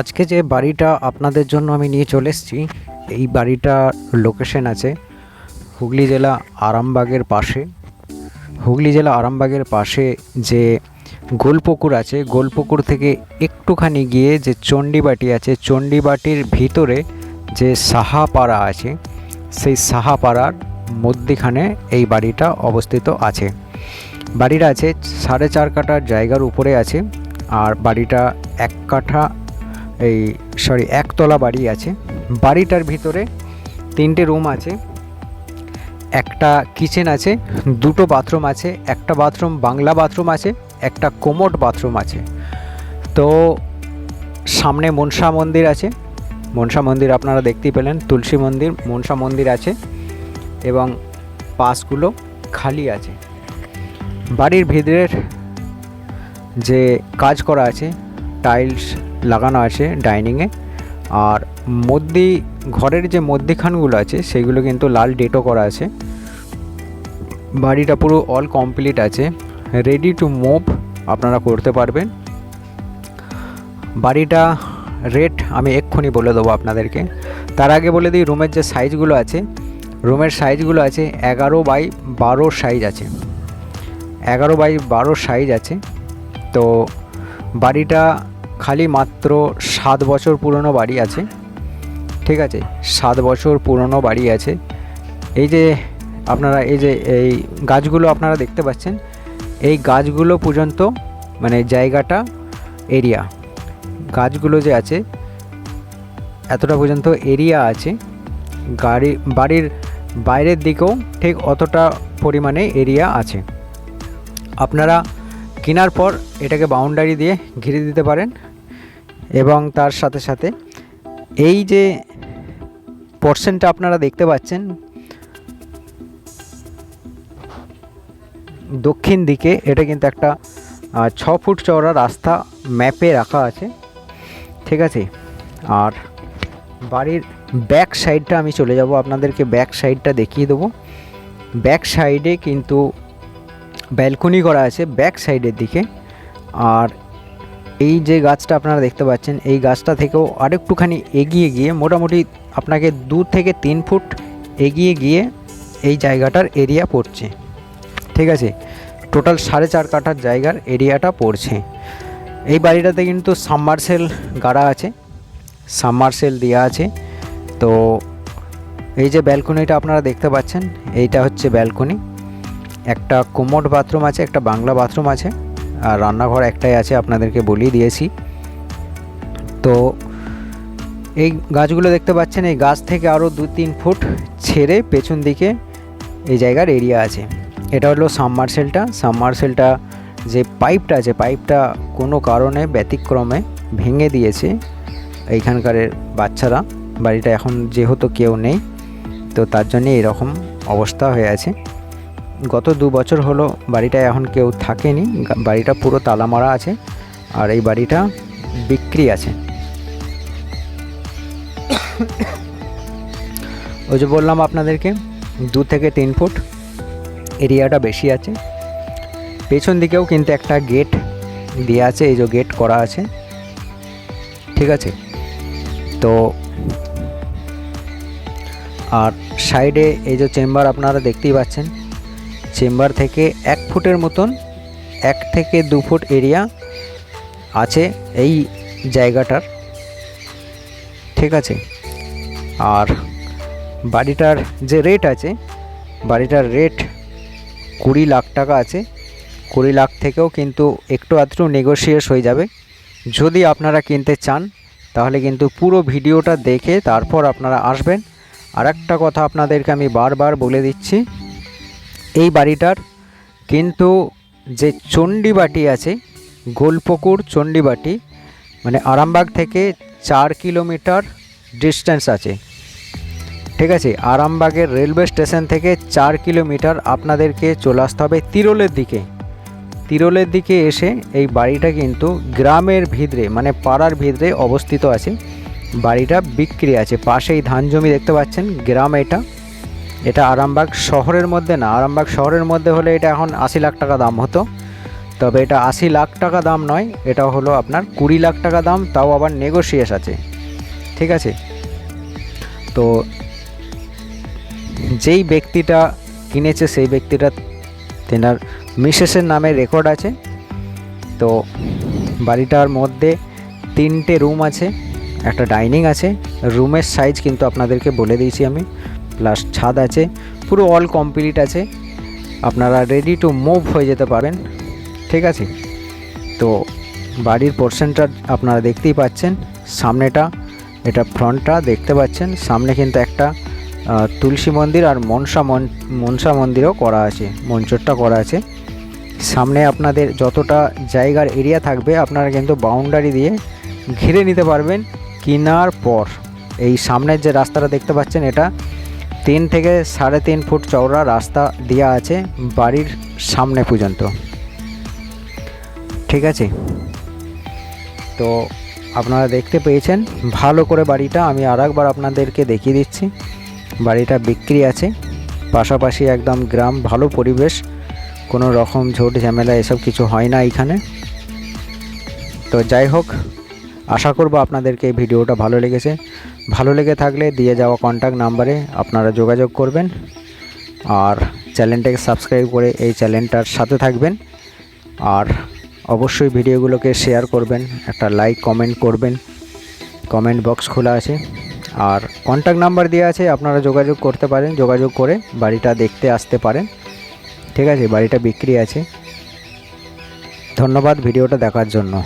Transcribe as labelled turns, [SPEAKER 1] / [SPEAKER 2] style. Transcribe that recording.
[SPEAKER 1] আজকে যে বাড়িটা আপনাদের জন্য আমি নিয়ে চলে এসেছি, এই বাড়িটা লোকেশন আছে হুগলি জেলা আরামবাগের পাশে। হুগলি জেলা আরামবাগের পাশে যে গোলপুকুর আছে, গোলপুকুর থেকে একটুখানি গিয়ে যে চণ্ডীবাটি আছে, চণ্ডীবাটির ভিতরে যে সাহাপাড়া আছে, সেই সাহাপাড়ার মধ্যিখানে এই বাড়িটা অবস্থিত আছে। বাড়িটা আছে সাড়ে চার কাঠার জায়গার উপরে আছে, আর বাড়িটা এক কাঠা এই সরি একতলা বাড়ি আছে। বাড়িটার ভিতরে তিনটে রুম আছে, একটা কিচেন আছে, দুটো বাথরুম আছে, একটা বাথরুম বাংলা বাথরুম আছে, একটা কোমোট বাথরুম আছে। তো সামনে মনসা মন্দির আছে, মনসা মন্দির আপনারা দেখতেই পেলেন, তুলসী মন্দির, মনসা মন্দির আছে এবং পাশগুলো খালি আছে। বাড়ির ভিতরের যে কাজ করা আছে টাইলস লাগানো আছে ডাইনিংয়ে। আর মধ্যি, ঘরের যে মধ্যিখানগুলো আছে, সেগুলো কিন্তু লাল ডেটো করা আছে। বাড়িটা পুরো অল কমপ্লিট আছে। রেডি টু মুভ আপনারা করতে পারবেন। বাড়িটা রেট আমি এক্ষুনি বলে দেবো আপনাদেরকে। তার আগে বলে দিই রুমের যে সাইজগুলো আছে রুমের সাইজগুলো আছে এগারো বাই বারো সাইজ আছে। এগারো বাই বারো সাইজ আছে। তো বাড়িটা খালি মাত্র সাত বছর পুরনো বাড়ি আছে। ঠিক আছে, সাত বছর পুরনো বাড়ি আছে। এই যে আপনারা, এই যে এই গাছগুলো আপনারা দেখতে পাচ্ছেন, এই গাছগুলো পর্যন্ত মানে জায়গাটা, এরিয়া, গাছগুলো যে আছে, এতটা পর্যন্ত এরিয়া আছে। গাড়ি, বাড়ির বাইরের দিকেও ঠিক অতটা পরিমাণে এরিয়া আছে। আপনারা কেনার পর এটাকে বাউন্ডারি দিয়ে ঘিরে দিতে পারেন। এবং তার সাথে সাথে এই যে পোর্শনটা আপনারা দেখতে পাচ্ছেন, দক্ষিণ দিকে এটা কিন্তু একটা ছ ফুট চওড়া রাস্তা ম্যাপে রাখা আছে, ঠিক আছে? আর বাড়ির ব্যাক সাইডটা আমি চলে যাব, আপনাদেরকে ব্যাক সাইডটা দেখিয়ে দেবো। ব্যাক সাইডে কিন্তু ব্যালকনি করা আছে ব্যাক সাইডের দিকে। আর এই যে গাছটা আপনারা দেখতে পাচ্ছেন, এই গাছটা থেকেও আরেকটুখানি এগিয়ে গিয়ে মোটামুটি আপনাকে দু থেকে তিন ফুট এগিয়ে গিয়ে এই জায়গাটার এরিয়া পড়ছে। ঠিক আছে? টোটাল সাড়ে চার কাঠার জায়গার এরিয়াটা পড়ছে। এই বাড়িটাতে কিন্তু সাবমার্সেল গাড়া আছে সাবমার্সেল দেওয়া আছে। তো এই যে ব্যালকনিটা আপনারা দেখতে পাচ্ছেন, এইটা হচ্ছে ব্যালকনি একটা কোমোড বাথরুম আছে, একটা বাংলা বাথরুম আছে। আর রান্নাঘর একটাই আছে, আপনাদেরকে বলিয়ে দিয়েছি। তো এই গাছগুলো দেখতে পাচ্ছেন, এই গাছ থেকে আরও দু তিন ফুট ছেড়ে পেছন দিকে এই জায়গার এরিয়া আছে। এটা হলো সাবমার্সেলটা সাবমার্সেলটা যে পাইপটা আছে পাইপটা কোনো কারণে ব্যতিক্রমে ভেঙে দিয়েছে এইখানকার বাচ্চারা। বাড়িটা এখন যেহেতু কেউ নেই, তো তার জন্যে এরকম অবস্থা হয়ে আছে। গত দু বছর হলো বাড়িটা এখন কেউ থাকেনি। বাড়িটা পুরো তালা মারা আছে আর এই বাড়িটা বিক্রি আছে। ওই যে বললাম আপনাদেরকে, দু থেকে তিন ফুট এরিয়াটা বেশি আছে। পেছন দিকেও কিন্তু একটা গেট দেওয়া আছে, এই যে গেট করা আছে। ঠিক আছে? তো আর সাইডে এই যে চেম্বার আপনারা দেখতেই পাচ্ছেন চেম্বার থেকে এক ফুটের মতন, এক থেকে দু ফুট এরিয়া আছে এই জায়গাটার। ঠিক আছে? আর বাড়িটার যে রেট আছে, বাড়িটার রেট কুড়ি লাখ টাকা আছে। কুড়ি লাখ থেকেও কিন্তু একটু আধটু নেগোসিয়েট হয়ে যাবে। যদি আপনারা কিনতে চান, তাহলে কিন্তু পুরো ভিডিওটা দেখে তারপর আপনারা আসবেন। আর একটা কথা আপনাদেরকে আমি বারবার বলে দিচ্ছি এই বাড়িটার কিন্তু যে চণ্ডীবাটি আছে, গোলপুকুর চণ্ডীবাটি মানে আরামবাগ থেকে চার কিলোমিটার ডিস্টেন্স আছে। ঠিক আছে, আরামবাগের রেলওয়ে স্টেশন থেকে চার কিলোমিটার আপনাদেরকে চলে আসতে হবে তিরোলের দিকে। তিরোলের দিকে এসে এই বাড়িটা কিন্তু গ্রামের ভিতরে মানে পাড়ার ভিতরে অবস্থিত আছে। বাড়িটা বিক্রি আছে, পাশেই ধান জমি দেখতে পাচ্ছেন, গ্রাম এটা। এটা আরামবাগ শহরের মধ্যে না, আরামবাগ শহরের মধ্যে হলে এটা এখন আশি লাখ টাকা দাম হতো। তবে এটা আশি লাখ টাকা দাম নয়, এটা হলো আপনার কুড়ি লাখ টাকা দাম, তাও আবার নেগোসিয়েস আছে। ঠিক আছে? তো যেই ব্যক্তিটা কিনেছে, সেই ব্যক্তিটা তেনার মিসেসের নামে রেকর্ড আছে। তো বাড়িটার মধ্যে তিনটে রুম আছে, একটা ডাইনিং আছে। রুমের সাইজ কিন্তু আপনাদেরকে বলে দিয়েছি আমি। প্লাস ছাদ আছে, পুরো অল কমপ্লিট আছে। আপনারা রেডি টু মুভ হয়ে যেতে পারেন, ঠিক আছে? তো বাড়ির পোর্শনটা আপনারা দেখতেই পাচ্ছেন, সামনেটা, এটা ফ্রন্টটা দেখতে পাচ্ছেন, সামনে কিন্তু একটা তুলসী মন্দির আর মনসা মন, মনসা মন্দিরও করা আছে, মঞ্চরটা করা আছে। সামনে আপনাদের যতটা জায়গার এরিয়া থাকবে, আপনারা কিন্তু বাউন্ডারি দিয়ে ঘিরে নিতে পারবেন কেনার পর। এই সামনের যে রাস্তাটা দেখতে পাচ্ছেন, এটা তিন থেকে সাড়ে তিন ফুট চওড়া রাস্তা দেওয়া আছে বাড়ির সামনে পর্যন্ত। ঠিক আছে? তো আপনারা দেখতে পেয়েছেন, ভালো করে বাড়িটা আমি আর একবার আপনাদেরকে দেখিয়ে দিচ্ছি। বাড়িটা বিক্রি আছে, পাশাপাশি একদম গ্রাম, ভালো পরিবেশ, কোনো রকম ঝোট ঝামেলা এসব কিছু হয় না এখানে। তো যাই হোক, আশা করব আপনাদেরকে এই ভিডিওটা ভালো লেগেছে। ভালো লেগে থাকলে দিয়ে যাওয়া কন্ট্যাক্ট নাম্বারে আপনারা যোগাযোগ করবেন। আর চ্যানেলটাকে সাবস্ক্রাইব করে এই চ্যানেলটার সাথে থাকবেন। আর অবশ্যই ভিডিওগুলোকে শেয়ার করবেন, একটা লাইক কমেন্ট করবেন। কমেন্ট বক্স খোলা আছে। আর কন্ট্যাক্ট নাম্বার দেওয়া আছে, আপনারা যোগাযোগ করতে পারেন, যোগাযোগ করে বাড়িটা দেখতে আসতে পারেন। ঠিক আছে, বাড়িটা বিক্রি আছে। ধন্যবাদ, ভিডিওটা দেখার জন্য।